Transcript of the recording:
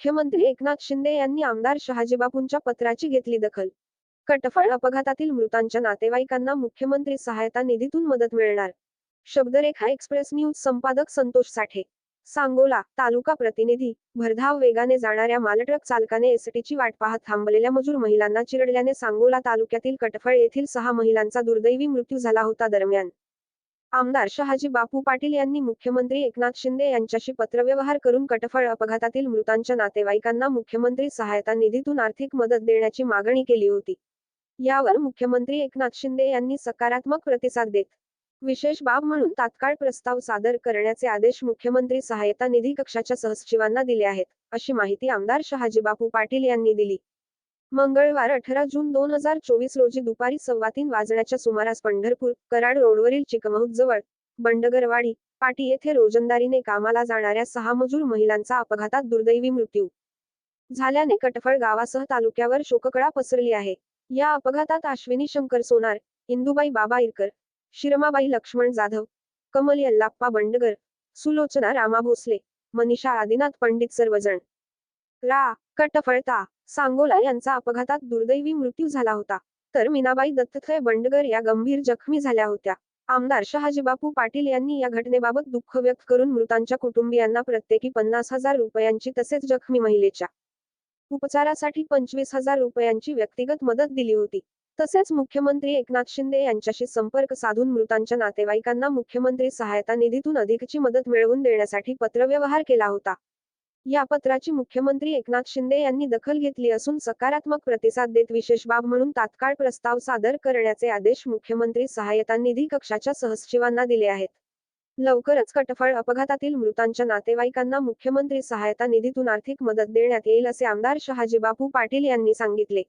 मुख्यमंत्री एकनाथ शिंदे यांनी आमदार शहाजीबापूंच्या पत्राची घेतली दखल. कटफळ अपघातातील मृतांच्या नातेवाईकांना मुख्यमंत्री सहायता निधीतून मदत मिळणार. शब्दरेखा एक्सप्रेस न्यूज संपादक संतोष साठे. सांगोला तालुका प्रतिनिधी भरधाव वेगाने जाणाऱ्या मालट्रक चालकाने एसटीची वाट पाहत थांबलेल्या मजूर महिलांना चिरडल्याने सांगोला तालुक्यातील कटफळ येथील सहा महिलांचा दुर्दैवी मृत्यू झाला होता दरम्यान. आमदार शहाजी बापू पाटील यांनी मुख्यमंत्री एकनाथ शिंदे यांच्याशी पत्रव्यवहार करून कटफळ अपघातातील मृतांच्या नातेवाईकांना मुख्यमंत्री सहायता निधीतून आर्थिक मदत देण्याची मागणी केली होती. यावर मुख्यमंत्री एकनाथ शिंदे यांनी सकारात्मक प्रतिसाद देत विशेष बाब म्हणून तात्काळ प्रस्ताव सादर करण्याचे आदेश मुख्यमंत्री सहायता निधी कक्षाच्या सहसचिवांना दिले आहेत अशी माहिती आमदार शहाजी बापू पाटील यांनी दिली. मंगळवार अठरा जून दोन हजार चोवीस रोजी दुपारी सव्वा तीन वाजण्याच्या सुमारास पंढरपूर कराड रोडवरील चिकमहूत जवळ बंडगरवाडी पाटी येथे रोजंदारीने कामाला जाणाऱ्या सहा मजूर महिलांचा अपघातात दुर्दैवी मृत्यू झाल्याने कटफळ गावासह तालुक्यावर शोककळा पसरली आहे. या अपघातात अश्विनी शंकर सोनार इंदुबाई बाबा इरकर शिरमाबाई लक्ष्मण जाधव कमल यल्लाप्पा बंडगर सुलोचना रामा भोसले मनीषा आदिनाथ पंडित सर्वजण. रा. कटफळता सांगोला यांचा अपघातात दुर्दैवी मृत्यू झाला होता. तर मीनाबाई दत्तथय बंडगर या गंभीर जखमी झाल्या होत्या. आमदार शहाजीबापू पाटील यांनी या घटनेबाबत दुःख व्यक्त करून मृतांच्या कुटुंबियांना प्रत्येकी पन्नास हजार रुपयांची तसेच जखमी महिलेच्या उपचारासाठी पंचवीस हजार रुपयांची व्यक्तिगत मदत दिली होती. तसेच मुख्यमंत्री एकनाथ शिंदे यांच्याशी संपर्क साधून मृतांच्या नातेवाईकांना मुख्यमंत्री सहायता निधीतून अधिकची मदत मिळवून देण्यासाठी पत्रव्यवहार केला होता. या पत्राची मुख्यमंत्री एकनाथ शिंदे यांनी दखल घेतली असून सकारात्मक प्रतिसाद देत विशेष बाब म्हणून तात्काळ प्रस्ताव सादर करण्याचे आदेश मुख्यमंत्री सहायता निधी कक्षाच्या सहसचिवांना दिले आहेत. लवकरच कटफळ अपघातातील मृतांच्या नातेवाईकांना मुख्यमंत्री सहायता निधीतून आर्थिक मदत देण्यात येईल असे आमदार शहाजीबापू पाटील यांनी सांगितले.